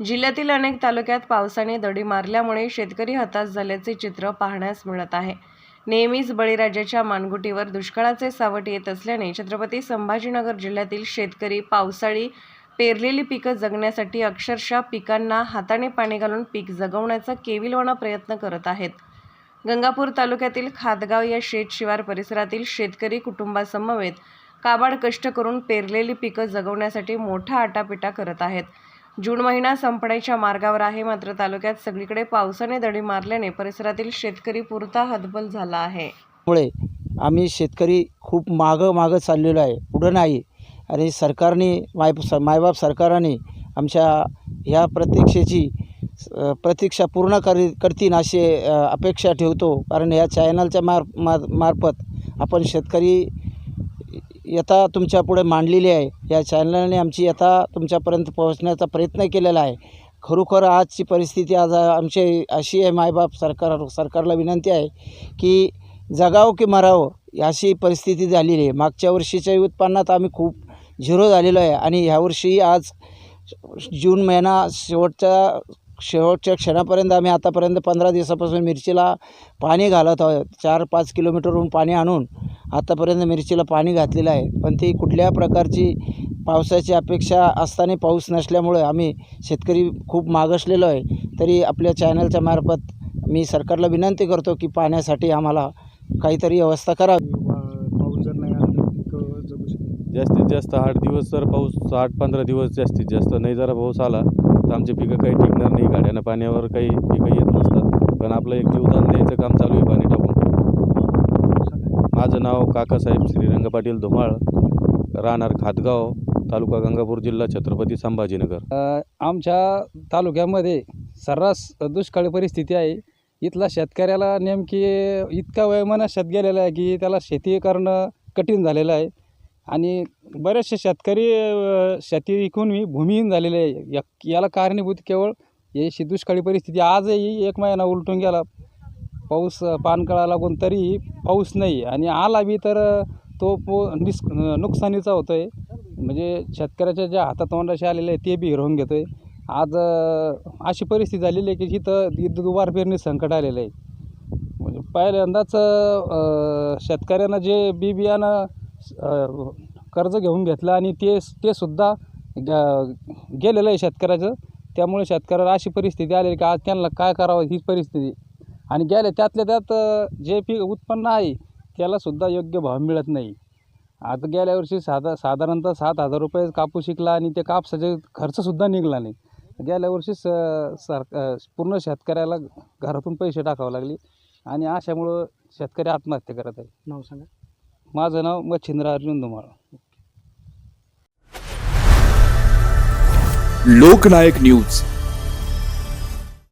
जिल्ह्यातील अनेक तालुक्यात पावसाने दडी मारल्यामुळे शेतकरी हताश झाल्याचे चित्र पाहण्यास मिळत आहे. नेहमीच बळीराजाच्या मानगुटीवर दुष्काळाचे सावट येत असल्याने छत्रपती संभाजीनगर जिल्ह्यातील शेतकरी पावसाळी पेरलेली पिकं जगण्यासाठी अक्षरशः पिकांना हाताने पाणी घालून पीक जगवण्याचा केविलवाणा प्रयत्न करत आहेत. गंगापूर तालुक्यातील खातगाव या शेतशिवार परिसरातील शेतकरी कुटुंबासमवेत काबाड कष्ट करून पेरलेली पिकं जगवण्यासाठी मोठा आटापिटा करत आहेत. जून महिना संपण्याच्या मार्गावर आहे. मात्र तालुक्यात सगळीकडे पावसाने दडी मारल्याने परिसरातील शेतकरी पुरता हतबल झाला आहे. मुळे आम्ही शेतकरी खूप मागं मागं चाललेलो आहे. पुढं नाही. आणि सरकारने माय स मायबाप सरकारने आमच्या ह्या प्रतीक्षेची प्रतीक्षा पूर्ण करी करतील अशी अपेक्षा ठेवतो. कारण या चॅनलच्या मार मार मार्फत आपण शेतकरी यथा तुमच्यापुढे मांडलेली आहे. या चॅनलने आमची यथा तुमच्यापर्यंत पोहोचण्याचा प्रयत्न केलेला आहे. खरोखर आजची परिस्थिती आज आमची अशी आहे मायबाप सरकार सरकारला विनंती आहे की जगावं की मरावं अशी परिस्थिती झालेली आहे. मागच्या वर्षीच्या उत्पन्नात आम्ही खूप झिरो झालेलो आहे आणि ह्यावर्षी आज जून महिना शेवटच्या शेवटच्या क्षणापर्यंत आम्ही आतापर्यंत पंधरा दिवसापासून मिरचीला पाणी घालत आहोत. चार पाच किलोमीटरहून पाणी आणून आतापर्यंत मिरचीला पाणी घातलेलं आहे. पण ती कुठल्या प्रकारची पावसाची अपेक्षा असताना पाऊस नसल्यामुळे आम्ही शेतकरी खूप मागासलेलो आहे. तरी आपल्या चॅनलच्या मार्फत मी सरकारला विनंती करतो की पाण्यासाठी आम्हाला काहीतरी व्यवस्था करावी पाऊस जर नाही आला तर पिकं जगू शकते जास्तीत जास्त आठ दिवस जर पाऊस आठ पंधरा दिवस जास्तीत जास्त नाही जरा पाऊस आला तर आमचे पिकं काही टिकणार नाही. गाड्यानं पाण्यावर काही पिकं येत नसतात. पण आपलं एक जीवदान द्यायचं काम चालू आहे. पाणी टाकून माझं नाव काकासाहेब श्रीरंग पाटील धुमाळ राहणार खातगाव तालुका गंगापूर जिल्हा छत्रपती संभाजीनगर. आमच्या तालुक्यामध्ये सर्रास दुष्काळी परिस्थिती आहे. इथला शेतकऱ्याला नेमकी इतका वयमनस्यात गेलेला आहे की त्याला शेती करणं कठीण झालेलं आहे. आणि बरेचसे शेतकरी शेती विकून मी भूमिहीन झालेले आहे. या याला कारणीभूत केवळ याची दुष्काळी परिस्थिती आजही एक महिना उलटून गेला. पाऊस पानकळा लागून तरीही पाऊस नाही. आणि आला बी तर तो पो निस नुकसानीचा होतो आहे म्हणजे शेतकऱ्याच्या ज्या हातातोंडाशी आलेले आहे ते बी हिरवून घेतो आहे आज अशी परिस्थिती झालेली आहे की जिथं इथं दुबार पेरणी संकट आलेलं आहे. म्हणजे पहिल्यांदाच शेतकऱ्यांना शेतकऱ्यानं जे बी बियाणं कर्ज घेऊन घेतलं आणि ते ते सुद्धा गेलेलं आहे शेतकऱ्याचं. त्यामुळे शेतकऱ्याला अशी परिस्थिती आलेली की आज त्यांना काय करावं ही परिस्थिती. आणि गेल्या त्यातल्या त्यात जे पीक उत्पन्न आहे त्यालासुद्धा योग्य भाव मिळत नाही. आता गेल्या वर्षी साधा साधारणतः सात हजार रुपये कापूस शिकला आणि ते कापसाचे खर्चसुद्धा निघला नाही. गेल्या वर्षी स सर पूर्ण शेतकऱ्याला घरातून पैसे टाकावे लागले आणि अशामुळं शेतकरी आत्महत्या करत आहे. नाव सांगा. माझं नाव मच्छिंद्र अर्जुन धुमाळ. लोकनायक न्यूज.